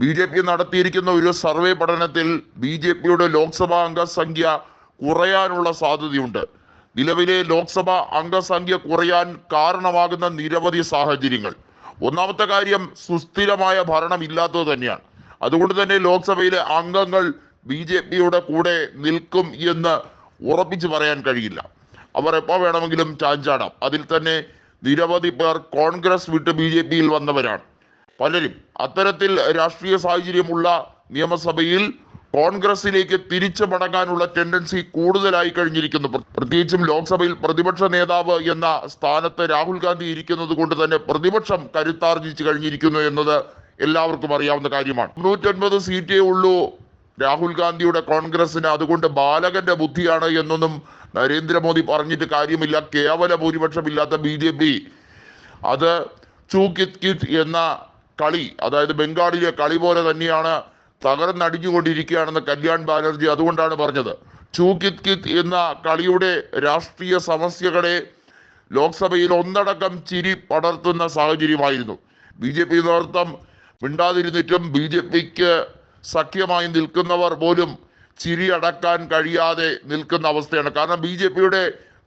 B J P നടത്തിയിരിക്കുന്ന ഒരു survey പഠനത്തിൽ B J പിയുടെ ലോക്സഭാ അംഗസംഖ്യ കുറയാനുള്ള സാധ്യതയുണ്ട്. നിലവിലെ ലോക്സഭാ അംഗസംഖ്യ കുറയാൻ കാരണമാകുന്ന നിരവധി സാഹചര്യങ്ങൾ. ഒന്നാമത്തെ കാര്യം സുസ്ഥിരമായ ഭരണം ഇല്ലാത്തത് തന്നെയാണ്. അതുകൊണ്ട് തന്നെ ലോക്സഭയിലെ അംഗങ്ങൾ ബി ജെ പിയുടെ കൂടെ നിൽക്കും എന്ന് ഉറപ്പിച്ചു പറയാൻ കഴിയില്ല. അവർ എപ്പോൾ വേണമെങ്കിലും ചാഞ്ചാടാം. അതിൽ തന്നെ നിരവധി പേർ കോൺഗ്രസ് വിട്ട് ബി ജെ പിയിൽ വന്നവരാണ്. പലരും അത്തരത്തിൽ രാഷ്ട്രീയ സാഹചര്യമുള്ള നിയമസഭയിൽ കോൺഗ്രസിലേക്ക് തിരിച്ചു മടങ്ങാനുള്ള ടെൻഡൻസി കൂടുതലായി കഴിഞ്ഞിരിക്കുന്നു. പ്ര- പ്രത്യേകിച്ചും ലോക്സഭയിൽ പ്രതിപക്ഷ നേതാവ് എന്ന സ്ഥാനത്ത് രാഹുൽ ഗാന്ധി ഇരിക്കുന്നത് കൊണ്ട് തന്നെ പ്രതിപക്ഷം കരുത്താർജിച്ചു കഴിഞ്ഞിരിക്കുന്നു എന്നത് എല്ലാവർക്കും അറിയാവുന്ന കാര്യമാണ്. നൂറ്റൻപത് സീറ്റേ ഉള്ളൂ രാഹുൽ ഗാന്ധിയുടെ കോൺഗ്രസിന് അതുകൊണ്ട് ബാലകന്റെ ബുദ്ധിയാണ് എന്നൊന്നും നരേന്ദ്രമോദി പറഞ്ഞിട്ട് കാര്യമില്ല. കേവല ഭൂരിപക്ഷമില്ലാത്ത ബി ജെ പി. അത് ചൂ കിത് കിത് എന്ന കളി അതായത് ബംഗാളിലെ കളി പോലെ തന്നെയാണ് തകർന്നടിഞ്ഞുകൊണ്ടിരിക്കുകയാണെന്ന് കല്യാൺ ബാനർജി അതുകൊണ്ടാണ് പറഞ്ഞത്. ചൂ കിത് കിത് എന്ന കളിയുടെ രാഷ്ട്രീയ സമസ്യകളെ ലോക്സഭയിൽ ഒന്നടക്കം ചിരി പടർത്തുന്ന സാഹചര്യമായിരുന്നു. ബി ജെ പി നേതൃത്വം മിണ്ടാതിരുന്നിട്ടും ബി ജെ പിക്ക് സഖ്യമായി നിൽക്കുന്നവർ പോലും ചിരി അടക്കാൻ കഴിയാതെ നിൽക്കുന്ന അവസ്ഥയാണ്. കാരണം ബി ജെ പിയുടെ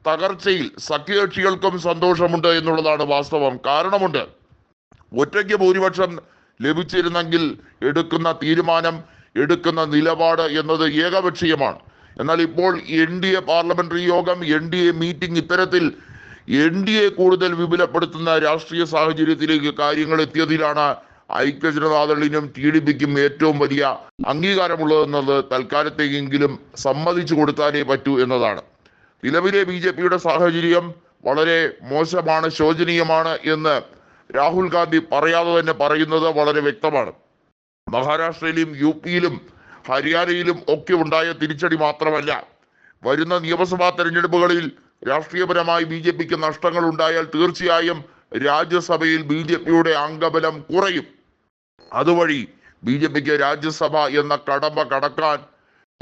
തകർച്ചയിൽ സഖ്യകക്ഷികൾക്കും സന്തോഷമുണ്ട് എന്നുള്ളതാണ് വാസ്തവം. കാരണമുണ്ട് ഒറ്റയ്ക്ക് ഭൂരിപക്ഷം ലഭിച്ചിരുന്നെങ്കിൽ എടുക്കുന്ന തീരുമാനം എടുക്കുന്ന നിലപാട് എന്നത് ഏകപക്ഷീയമാണ്. എന്നാൽ ഇപ്പോൾ എൻ ഡി എ പാർലമെന്ററി യോഗം എൻ ഡി എ മീറ്റിംഗ് ഇത്തരത്തിൽ എൻ ഡി എ കൂടുതൽ വിപുലപ്പെടുത്തുന്ന രാഷ്ട്രീയ സാഹചര്യത്തിലേക്ക് കാര്യങ്ങൾ എത്തിയതിലാണ് ഐക്യ ജനതാദളിനും ടി ഡി പിക്കും ഏറ്റവും വലിയ അംഗീകാരമുള്ളതെന്നത് തൽക്കാലത്തേക്കെങ്കിലും സമ്മതിച്ചു കൊടുത്താലേ പറ്റൂ എന്നതാണ്. നിലവിലെ ബി ജെ പിയുടെ സാഹചര്യം വളരെ മോശമാണ് ശോചനീയമാണ് എന്ന് രാഹുൽ ഗാന്ധി പറയാതെ തന്നെ പറയുന്നത് വളരെ വ്യക്തമാണ്. മഹാരാഷ്ട്രയിലും യു പിയിലും ഹരിയാനയിലും ഒക്കെ ഉണ്ടായ തിരിച്ചടി മാത്രമല്ല. വരുന്ന നിയമസഭാ തെരഞ്ഞെടുപ്പുകളിൽ രാഷ്ട്രീയപരമായി ബി ജെ പിക്ക് നഷ്ടങ്ങൾ ഉണ്ടായാൽ തീർച്ചയായും രാജ്യസഭയിൽ ബി ജെ പിയുടെ അംഗബലം കുറയും. അതുവഴി ബി ജെ പിക്ക് രാജ്യസഭ എന്ന കടമ്പ കടക്കാൻ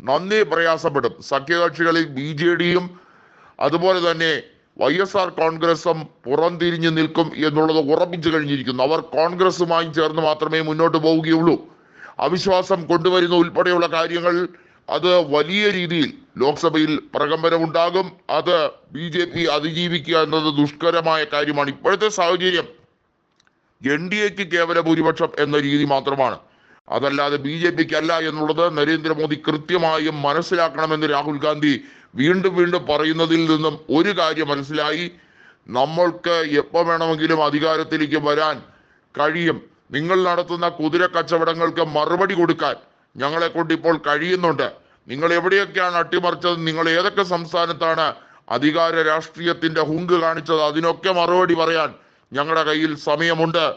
നന്ദി പ്രയാസപ്പെടും. സഖ്യകക്ഷികളിൽ ബി ജെ ഡിയും അതുപോലെ തന്നെ വൈ എസ് ആർ കോൺഗ്രസും പുറംതിരിഞ്ഞു നിൽക്കും എന്നുള്ളത് ഉറപ്പിച്ചു കഴിഞ്ഞിരിക്കുന്നു. അവർ കോൺഗ്രസുമായി ചേർന്ന് മാത്രമേ മുന്നോട്ട് പോവുകയുള്ളൂ. അവിശ്വാസം കൊണ്ടുവരുന്ന ഉൾപ്പെടെയുള്ള കാര്യങ്ങൾ അത് വലിയ രീതിയിൽ ലോക്സഭയിൽ പ്രകമ്പനമുണ്ടാകും. അത് ബി ജെ പി അതിജീവിക്കുക എന്നത് ദുഷ്കരമായ കാര്യമാണ്. ഇപ്പോഴത്തെ സാഹചര്യം എൻ ഡി എക്ക് കേവല ഭൂരിപക്ഷം എന്ന രീതി മാത്രമാണ്. അതല്ലാതെ ബി ജെ പിക്ക് അല്ല എന്നുള്ളത് നരേന്ദ്രമോദി കൃത്യമായും മനസ്സിലാക്കണമെന്ന് രാഹുൽ ഗാന്ധി വീണ്ടും വീണ്ടും പറയുന്നതിൽ നിന്നും ഒരു കാര്യം മനസ്സിലായി. നമ്മൾക്ക് എപ്പോൾ വേണമെങ്കിലും അധികാരത്തിലേക്ക് വരാൻ കഴിയും. നിങ്ങൾ നടത്തുന്ന കുതിര കച്ചവടങ്ങൾക്ക് മറുപടി കൊടുക്കാൻ ഞങ്ങളെ കൊണ്ട് ഇപ്പോൾ കഴിയുന്നുണ്ട്. നിങ്ങൾ എവിടെയൊക്കെയാണ് അട്ടിമറിച്ചത്? നിങ്ങൾ ഏതൊക്കെ സംസ്ഥാനത്താണ് അധികാര രാഷ്ട്രീയത്തിന്റെ ഹുങ്ക് കാണിച്ചത്? അതിനൊക്കെ മറുപടി പറയാൻ ഞങ്ങളുടെ കയ്യിൽ സമയമുണ്ട്.